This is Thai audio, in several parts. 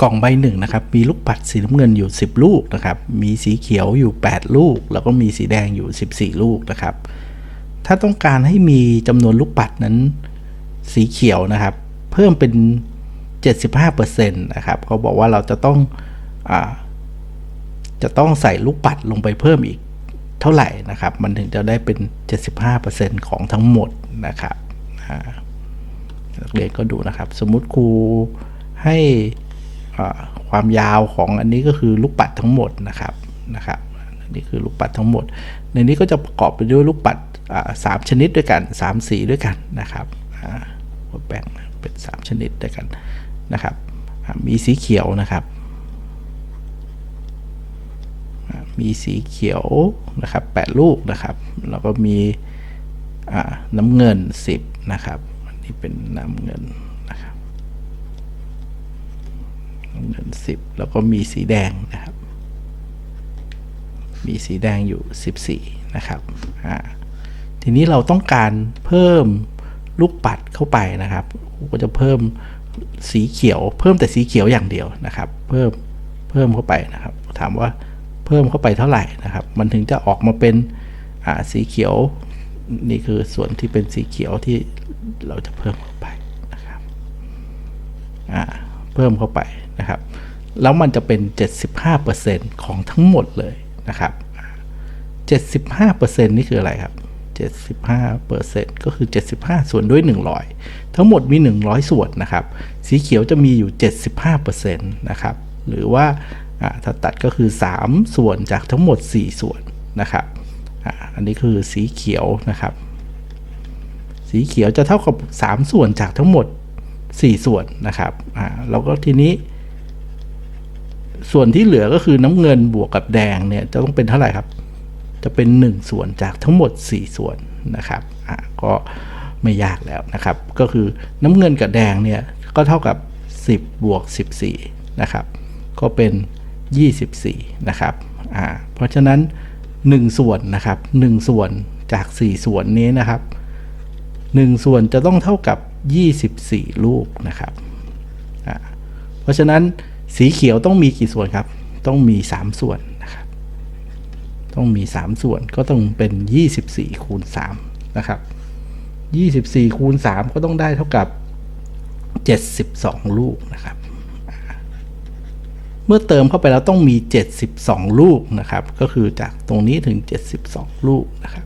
กล่องใบหนึ่งนะครับ มีลูกปัดสีน้ำเงินอยู่ 10 ลูกนะครับ มีสีเขียวอยู่ 8 ลูก แล้วก็มีสีแดงอยู่ 14 ลูกนะครับ ถ้าต้องการให้มีจำนวนลูกปัดนั้นสีเขียวนะครับ เพิ่มเป็น 75%นะครับเขาบอกว่าเราจะต้องอจะต้องใส่ลูกปัดลงไปเพิ่มอีกเท่าไหร่นะครับ มันถึงจะได้เป็น 75%ของทั้งหมดนะครับนักเรียนก็ดูนะครับ สมมุติครูให้ ความยาวของอันนี้ก็คือลูกปัดทั้งหมดนะครับนะครับนนี่คือลูกปัดทั้งหมด ในนี้ก็จะประกอบไปด้วยลูกปัดสามชนิดด้วยกันสามสีด้วยกันนะครับอ่าแบ่งเป็นสามชนิดด้วยกันนะครับ มีสีเขียวนะครับ มีสีเขียวนะครับแปดลูกนะครับ แล้วก็มีน้ำเงิน 10 นะครับ อันนี้เป็นน้ำเงินนะครับน้ำ เงิน10แล้วก็มีสีแดงนะครับ มีสีแดงอยู่14นะครับทีนี้เราต้องการเพิ่มลูกปัดเข้าไปนะครับก็จะเพิ่มสีเขียว เพิ่มแต่สีเขียวอย่างเดียวนะครับ เพิ่มเพิ่มเข้าไปนะครับ ถามว่าเพิ่มเข้าไปเท่าไหร่นะครับ มันถึงจะออกมาเป็นสีเขียวนี่คือส่วนที่เป็นสีเขียวที่เราจะเพิ่มเข้าไปนะครับอ่า เพิ่มเข้าไปนะครับ แล้วมันจะเป็น 75%ของทั้งหมดเลยนะครับ 75%นี่คืออะไรครับ 75%ก็คือ 75 ส่วนด้วย 100 ทั้งหมดมี 100 ส่วนนะครับ สีเขียวจะมีอยู่ 75%นะครับ หรือว่าถ้าตัดก็คือ 3 ส่วนจากทั้งหมด 4 ส่วนนะครับออันนี้คือสีเขียวนะครับ สีเขียวจะเท่ากับ 3 ส่วนจากทั้งหมด 4 ส่วนนะครับอ่าแล้วก็ทีนี้ ส่วนที่เหลือก็คือน้ำเงินบวกกับแดงเนี่ยจะต้องเป็นเท่าไหร่ครับ จะเป็น 1 ส่วนจากทั้งหมด 4 ส่วนนะครับอะก็ไม่ยากแล้วนะครับ ก็คือน้ำเงินกับแดงเนี่ยก็เท่ากับ 10 บวก 14 นะครับ ก็เป็น 24 นะครับอ่าเพราะฉะนั้น 1 ส่วนนะครับ 1 ส่วนจาก 4 ส่วนนี้นะครับ 1 ส่วนจะต้องเท่ากับ 24 ลูกนะครับ เพราะฉะนั้นสีเขียวต้องมีกี่ส่วนครับ ต้องมี 3 ส่วนนะครับ ต้องมี 3 ส่วนก็ต้องเป็น 24 คูณ3นะครับ 24 คูณ 3 ก็ต้องได้เท่ากับ 72 ลูกนะครับ เมื่อเติมเข้าไปแล้วต้องมี 72 ลูกนะครับ ก็คือจากตรงนี้ถึง 72 ลูกนะครับ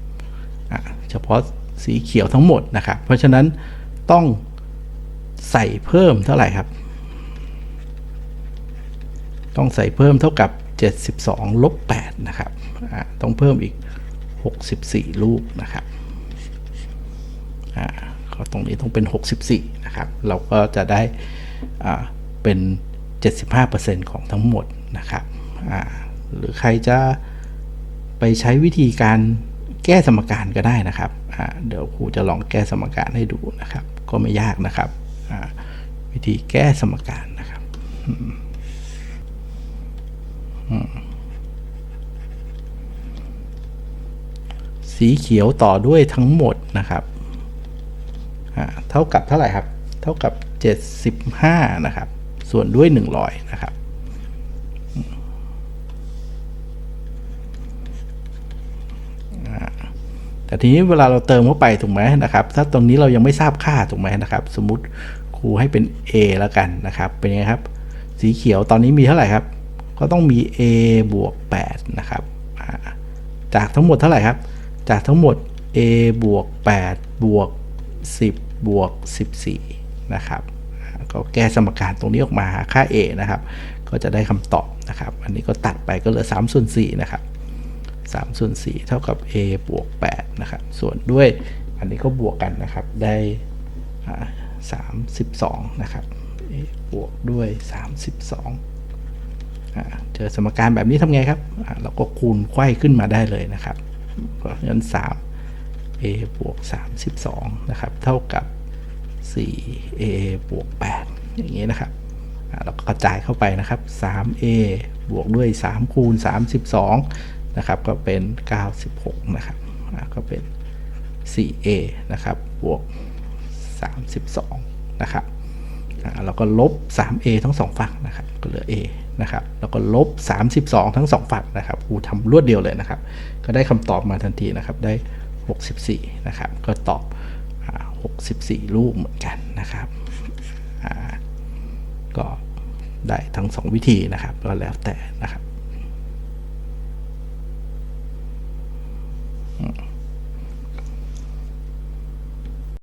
เฉพาะสีเขียวทั้งหมดนะครับ เพราะฉะนั้น ต้องใส่เพิ่มเท่าไหร่ครับ ต้องใส่เพิ่มเท่ากับ 72ลบ8นะครับต้องเพิ่มอีก 64 ลูกนะครับอ่าก็ตรงนี้ต้องเป็น 64 นะครับ เราก็จะได้อ่าเป็น 75%ของทั้งหมดนะครับอ่าหรือใครจะไปใช้วิธีการแก้สมการก็ได้นะครับอ่าเดี๋ยวครูจะลองแก้สมการให้ดูนะครับ ก็ไม่ยากนะครับ วิธีแก้สมการนะครับสีเขียวต่อด้วยทั้งหมดนะครับ เท่ากับเท่าไหร่ครับ เท่ากับ 75 นะครับ ส่วนด้วย 100 นะครับอ่า แต่ทีนี้เวลาเราเติมเข้าไปถูกไหมนะครับ ถ้าตรงนี้เรายังไม่ทราบค่าถูกไหมนะครับ สมมติครูให้เป็น A แล้วกันนะครับ เป็นยังไงครับ สีเขียวตอนนี้มีเท่าไหร่ครับ ก็ต้องมี a บวก8นะครับจากทั้งหมดเท่าไหร่ครับ จากทั้งหมด a บวก8บวก10บวก14นะครับก็แก้สมการตรงนี้ออกมาหาค่า a นะครับ ก็จะได้คำตอบนะครับ อันนี้ก็ตัดไปก็เหลือ3ส่วน4นะครับ 3 ส่วน 4 เท่ากับ a บวก 8 นะครับ ส่วนด้วยอันนี้ก็บวกกันนะครับ ได้ 32 นะครับ a บวกด้วย 32อ่าเจอสมการแบบนี้ทำไงครับ เราก็คูณไขว้ขึ้นมาได้เลยนะครับ เพราะฉะนั้น 3 a บวก 32 นะครับ เท่ากับ 4 a บวก 8 อย่างนี้นะครับเราก็กระจายเข้าไปนะครับ 3a บวกด้วย 3 คูณ 32 นะครับก็เป็น 96 นะครับก็เป็น 4a นะครับบวก 32 นะครับอ่าเราก็ลบ 3a ทั้งสองฝั่งนะครับก็เหลือ A นะครับแล้วก็ลบ 32 ทั้งสองฝั่งนะครับครูทำรวดเดียวเลยนะครับ ก็ได้คำตอบมาทันทีนะครับได้ 64 นะครับ ก็ตอบ 64 ลูกเหมือนกันนะครับก็ได้ทั้ง 2 วิธีนะครับ ก็แล้วแต่นะครับ